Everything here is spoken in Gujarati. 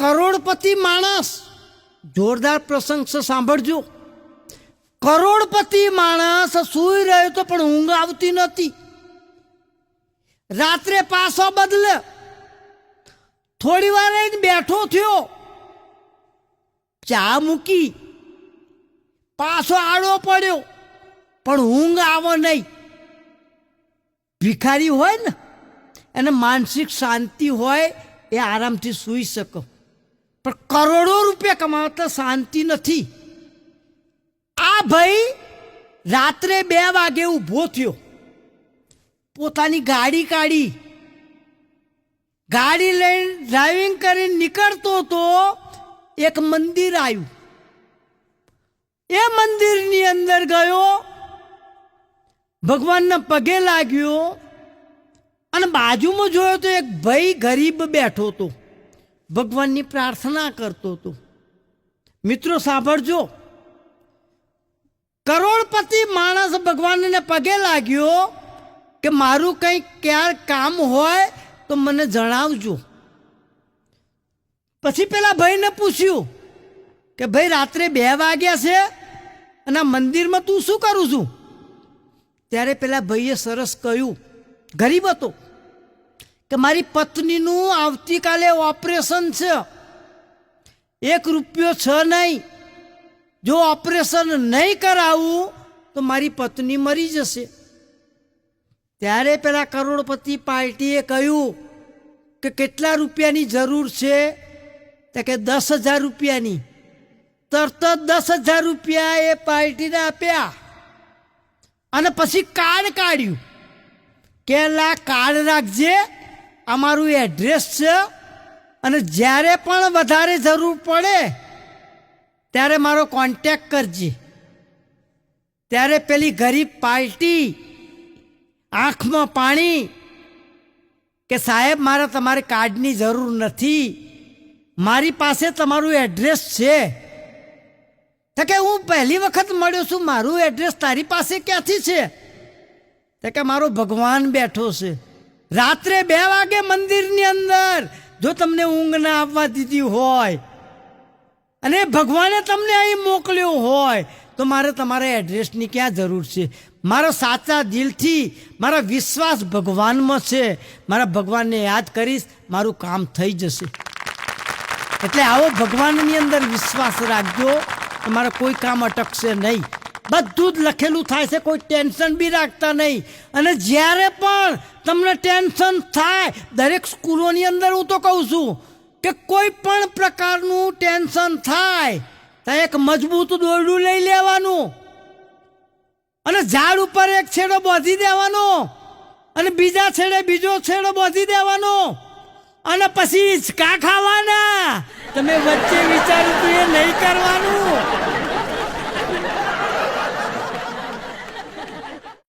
કરોડપતિ માણસ. જોરદાર પ્રસંગ સાંભળજો. કરોડપતિ માણસ સૂઈ રહ્યો તો પણ ઊંઘ આવતી નથી. રાત્રે પાસો બદલે. થોડી વાર બેઠો થયો. ચા મૂકી. પાછો આડો પડ્યો. પણ ઊંઘ આવો નહીં. ભિખારી હોય ને, એને માનસિક શાંતિ હોય, એ આરામથી સૂઈ શકો. પણ કરોડો રૂપિયા કમાવતા શાંતિ નથી. આ ભાઈ રાત્રે બે વાગે ઊભો થયો. પોતાની ગાડી કાઢી. ગાડી લઈને ડ્રાઇવિંગ કરીને નીકળતો તો એક મંદિર આવ્યું. એ મંદિરની અંદર ગયો. ભગવાનના પગે લાગ્યો અને બાજુમાં જોયો તો એક ભાઈ ગરીબ બેઠો હતો. ભગવાનની પ્રાર્થના કરતો હતો. મિત્રો, સાંભળજો. કરોડપતિ માણસ ભગવાનને પગે લાગ્યો કે મારું કંઈ ક્યાં કામ હોય તો મને જણાવજો. પછી પેલા ભાઈને પૂછ્યું કે, ભાઈ, રાત્રે બે વાગ્યા છે અને આ મંદિરમાં તું શું કરું છું? ત્યારે પેલા ભાઈએ સરસ કહ્યું, ગરીબ હતો. કે મારી પત્નીનું આવતીકાલે ઓપરેશન છે. એક રૂપિયો છે નહીં. જો ઓપરેશન નહીં કરાવું, તો મારી પત્ની મરી જશે. ત્યારે પેલા કરોડપતિ પાર્ટીએ કહ્યું કે કેટલા રૂપિયાની જરૂર છે? તો કે દસ હજાર રૂપિયાની. તરત દસ હજાર રૂપિયા એ પાર્ટીને આપ્યા. અને પછી કાર્ડ કાઢ્યું. કે લા, કાર્ડ રાખજે. અમારું એડ્રેસ છે અને જ્યારે પણ વધારે જરૂર પડે, ત્યારે મારો કોન્ટેક કરજે. ત્યારે પેલી ગરીબ પાર્ટી આંખમાં પાણી કે સાહેબ, મારે તમારે કાર્ડની જરૂર નથી. મારી પાસે તમારું એડ્રેસ છે. તો કે હું પહેલી વખત મળ્યો છું, મારું એડ્રેસ તારી પાસે ક્યાંથી છે? તો કે મારો ભગવાન બેઠો છે. રાત્રે બે વાગે મંદિરની અંદર જો તમને ઊંઘ ના આવવા દીધી હોય અને ભગવાને તમને અહીં મોકલ્યો હોય, તો મારે તમારા એડ્રેસની ક્યાં જરૂર છે? મારો સાચા દિલથી, મારા વિશ્વાસ ભગવાનમાં છે. મારા ભગવાનને યાદ કરીશ, મારું કામ થઈ જશે. એટલે આવો ભગવાનની અંદર વિશ્વાસ રાખજો, તમારે કોઈ કામ અટકશે નહીં. બધું જ લખેલું થાય છે, કોઈ ટેન્શન બી રાખતા નહીં. અને જ્યારે પણ તમને ટેન્શન થાય, દરેક સ્કૂલોની અંદર હું તો કહું છું કે કોઈ પણ પ્રકારનું ટેન્શન થાય, તો એક મજબૂત દોરડું લઈ લેવાનું. અને ઝાડ ઉપર એક છેડો બાંધી દેવાનો. અને બીજા છેડે બીજો છેડો બાંધી દેવાનો. અને પછી હિંચકા ખાવાના. તમે વચ્ચે વિચાર્યું તું એ નહીં કરવાનું.